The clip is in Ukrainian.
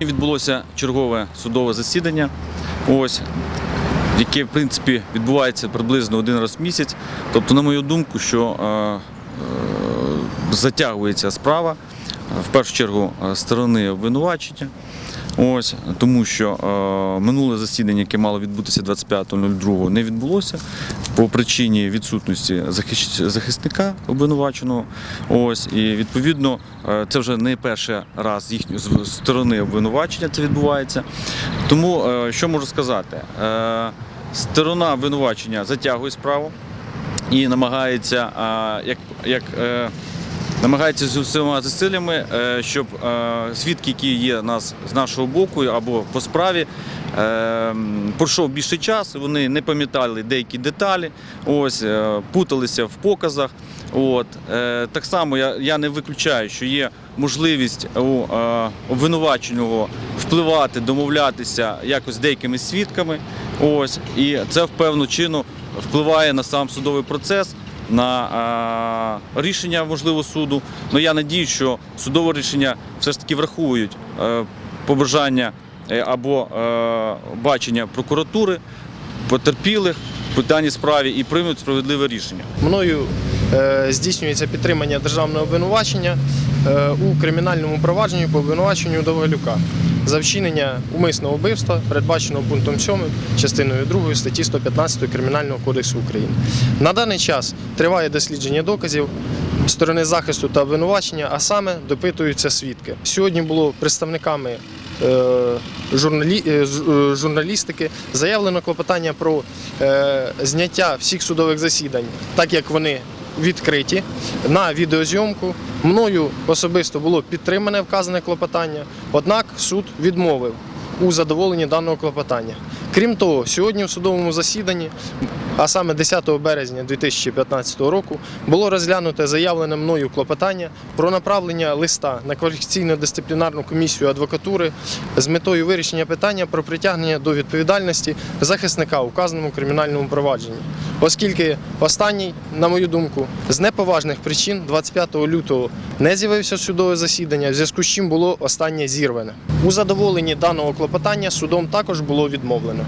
Відбулося чергове судове засідання, ось, яке, в принципі, відбувається приблизно один раз в місяць. Тобто, на мою думку, що е, е, затягується справа, в першу чергу, е, сторони обвинувачення. Ось, тому що е, минуле засідання, яке мало відбутися 25.02, не відбулося по причині відсутності захисника обвинуваченого. Ось, і відповідно е, це вже не перший раз їхньої сторони обвинувачення це відбувається. Тому е, що можу сказати? Е, сторона обвинувачення затягує справу і намагається, а, як, як е, намагається з усіма зусиллями, е, щоб е, свідки, які є нас з нашого боку або по справі, е, пройшов більше час, вони не пам'ятали деякі деталі, ось, путалися в показах. От. Так само я, я не виключаю, що є можливість у обвинуваченого впливати, домовлятися якось деякими свідками. Ось, і це в певну чину впливає на сам судовий процес, на рішення можливо суду. Ну я надію, що судове рішення все ж таки врахують е, побажання е, або е, бачення прокуратури, потерпілих по даній справі і приймуть справедливе рішення. Мною здійснюється підтримання державного обвинувачення у кримінальному провадженні по обвинуваченню Довголюка за вчинення умисного вбивства, передбаченого пунктом 7 частиною 2 статті 115 Кримінального кодексу України. На даний час триває дослідження доказів сторони захисту та обвинувачення, а саме допитуються свідки. Сьогодні було представниками е, е, е, журналістики заявлено клопотання про зняття всіх судових засідань, так як вони відкриті на відеозйомку. Мною особисто було підтримане вказане клопотання, однак суд відмовив у задоволенні даного клопотання. Крім того, сьогодні в судовому засіданні, а саме 10 березня 2015 року, було розглянуте заявлене мною клопотання про направлення листа на кваліфікаційно-дисциплінарну комісію адвокатури з метою вирішення питання про притягнення до відповідальності захисника у вказаному кримінальному провадженні, оскільки останній, на мою думку, з неповажних причин 25 лютого не з'явився судове засідання, в зв'язку з чим було останнє зірване. У задоволенні даного клопотання судом також було відмовлено.